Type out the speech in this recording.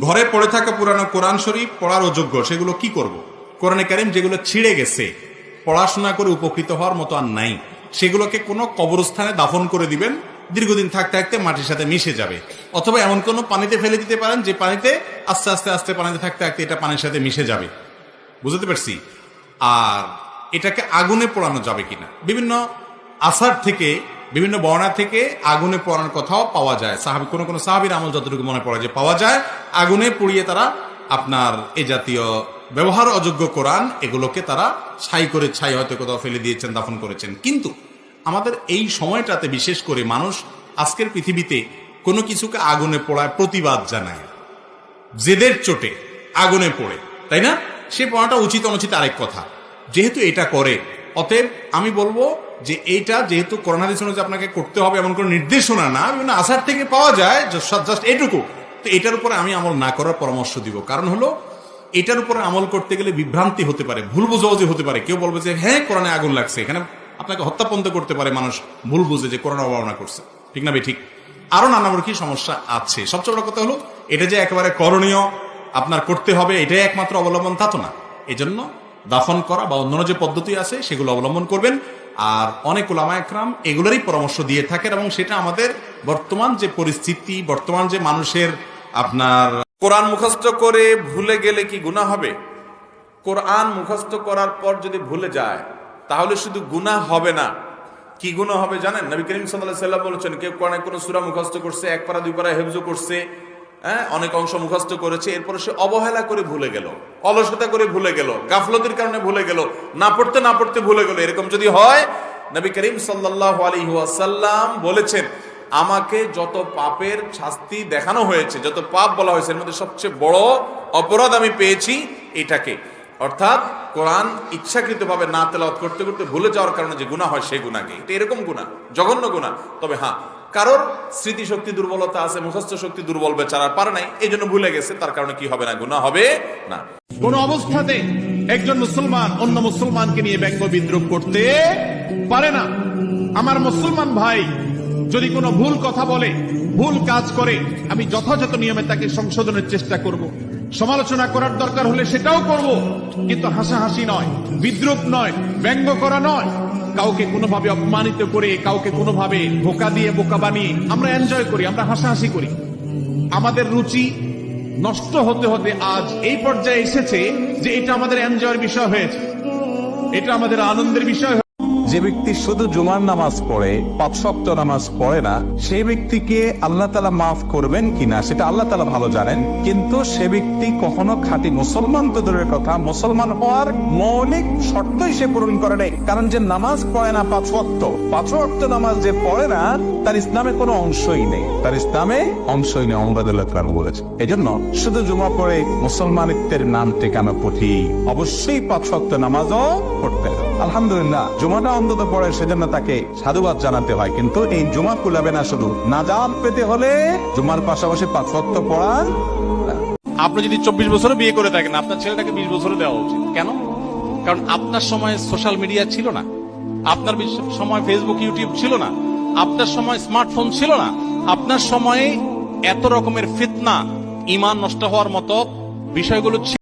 ঘরে পড়ে থাকা পুরানো কোরআন শরীফ পড়ার অযোগ্য, সেগুলো কি করব। কোরআনে কারিম যেগুলো ছিঁড়ে গেছে, পড়াশোনা করে উপকৃত হওয়ার মতো আর নাই। সেগুলোকে কোনো কবরস্থানে দাফন করে দিবেন, দীর্ঘদিন থাকতে থাকতে মাটির সাথে মিশে যাবে। অথবা এমন কোনো পানিতে ফেলে দিতে পারেন যে পানিতে আস্তে আস্তে আস্তে পানিতে থাকতে থাকতে এটা পানির সাথে মিশে যাবে। বুঝতে পারছি? আর এটাকে আগুনে পোড়ানো যাবে কিনা? বিভিন্ন আসার থেকে বিভিন্ন বর্ণা থেকে আগুনে পোড়ানোর কথাও পাওয়া যায়। সাহাবি, কোনো কোনো সাহাবির আমল যতটুকু মনে পড়ে যে পাওয়া যায়, আগুনে পুড়িয়ে তারা আপনার এ জাতীয় ব্যবহার অযোগ্য কোরআন, এগুলোকে তারা ছাই করে ছাই হয়তো কোথাও ফেলে দিয়েছেন, দাফন করেছেন। কিন্তু আমাদের এই সময়টাতে বিশেষ করে মানুষ আজকের পৃথিবীতে কোনো কিছুকে আগুনে পোড়ায় প্রতিবাদ জানায়। জেদের চোটে আগুনে পড়ে, তাই না? সে পড়াটা উচিত অনুচিত আরেক কথা। যেহেতু এটা করে, অতএব আমি বলব যে এইটা যেহেতু করোনা দিশনে আপনাকে করতে হবে এমন কোনো নির্দেশনা না, বিভিন্ন আসার থেকে পাওয়া যায় জাস্ট এটুকু। তো এটার উপরে আমি আমল না করার পরামর্শ দিব। কারণ হলো, এটার উপরে আমল করতে গেলে বিভ্রান্তি হতে পারে, ভুল বুঝাবুঝি হতে পারে। কেউ বলবে যে হ্যাঁ কোরআনে আগুন লাগছে। এখানে আপনাকে হত্যাপন্ত করতে পারে মানুষ, ভুল বুঝে যে কোরআন অবমাননা করছে। ঠিক না ঠিক। আরও নানামুখী সমস্যা আছে। সবচেয়ে বড় কথা হলো, এটা যে একেবারে করণীয়, আপনার করতে হবে, এটাই একমাত্র অবলম্বন, তা তো না। এজন্য দাফন করা বা অন্যান্য যে পদ্ধতি আছে, সেগুলো অবলম্বন করবেন। আর অনেক ওলামা একরাম এগুলোরই পরামর্শ দিয়ে থাকেন এবং সেটা আমাদের বর্তমান যে পরিস্থিতি, বর্তমান যে মানুষের আপনার কোরআন মুখস্থ করে ভুলে গেলে কি গুনাহ হবে? কোরআন মুখস্থ করার পর যদি ভুলে যায়, তাহলে শুধু গুনাহ হবে না। কি গুনাহ হবে জানেন? নবী করিম সাল্লাম বলেছেন, কেউ কোরআনে কোনো সুরা মুখস্থ করছে, এক পারা, দুই পারা হেফজ করছে হ্যাঁ অনেক অংশ মুখস্থ করেছে, এরপরে সে অবহেলা করে ভুলে গেল, অলসতা করে ভুলে গেল, গাফলতির কারণে ভুলে গেল, না পড়তে না পড়তে ভুলে গেল, এরকম যদি হয়, নবী করিম সাল্লাল্লাহু আলাইহি ওয়াসাল্লাম বলেছেন, আমাকে যত পাপের শাস্তি দেখানো হয়েছে, যত পাপ বলা হয়েছে, এর মধ্যে সবচেয়ে বড় অপরাধ আমি পেয়েছি এটাকে। অর্থাৎ কোরআন ইচ্ছাকৃতভাবে না তেলাওয়াত করতে করতে ভুলে যাওয়ার কারণে যে গুণা হয় সেই গুণাকে এটা এরকম গুণা জঘন্য গুণা তবে হ্যাঁ কারোর স্মৃতিশক্তি দুর্বলতা আছে, মুখস্থ শক্তি দুর্বল বেচারা পারে নাই, এই জন্য ভুলে গেছে, তার কারণে কি হবে না গুণা হবে না। কোন অবস্থাতে একজন মুসলমান অন্য মুসলমানকে নিয়ে ব্যঙ্গ বিদ্রুপ করতে পারে না। আমার মুসলমান ভাই যদি কোনো ভুল কথা বলে, ভুল কাজ করে, আমি যথাযথ নিয়মে তাকে সংশোধনের চেষ্টা করব। সমালোচনা করার দরকার হলে সেটাও করব, কিন্তু হাসাহাসি নয়, বিদ্রুপ নয়, ব্যঙ্গ করা নয়। কাউকে কোনোভাবে অপমানিত করে, কাউকে কোনোভাবে বোকা দিয়ে বোকা বানিয়ে আমরা এনজয় করি, আমরা হাসাহাসি করি। আমাদের রুচি নষ্ট হতে হতে আজ এই পর্যায়ে এসেছে যে এটা আমাদের এনজয়ের বিষয় হয়েছে। এটা আমাদের আনন্দের বিষয় যে ব্যক্তি শুধু জুমার নামাজ পড়ে, পাঁচ শক্ত নামাজ পড়ে না, সেই ব্যক্তিকে আল্লাহ তালা মাফ করবেন কিনা, সেটা আল্লাহ তালা ভালো জানেন। কিন্তু সে ব্যক্তি কখনো খাঁটি মুসলমান তো দূরের কথা, মুসলমান হওয়ার মৌলিক শর্তই সে পূরণ করে নেই। কারণ যে নামাজ পড়ে না পাঁচ ওয়াক্ত পাঁচ ওয়াক্ত নামাজ যে পড়ে না, তার ইসলামে কোনো অংশই নেই। তার ইসলামে অংশই নেই অমরাদুল্লাহ খান বলেছে এজন্য শুধু জুমা পড়ে মুসলমানিত্বের নাম টেকানো কঠি অবশ্যই পাঁচ ওয়াক্ত নামাজও পড়তে। আলহামদুলিল্লাহ জুমাটা অন্তত পড়ে, সেজন্য তাকে সাধুবাদ জানাতে হয়। কিন্তু এই জুমা কুলাবে না শুধু নাজাত পেতে হলে জুমার পাশাপাশি পাঁচ ওয়াক্ত পড়া আপনি যদি চব্বিশ বছরে বিয়ে করে থাকেন, আপনার ছেলেটাকে বিশ বছরে দেওয়া উচিত। কেন? কারণ আপনার সময় সোশ্যাল মিডিয়া ছিল না। আপনার সময় ফেসবুক, ইউটিউব ছিল না। আপনার সময় স্মার্টফোন ছিল না। আপনার সময়ে এত রকমের ফিতনা, ইমান নষ্ট হওয়ার মতো বিষয়গুলো ছিল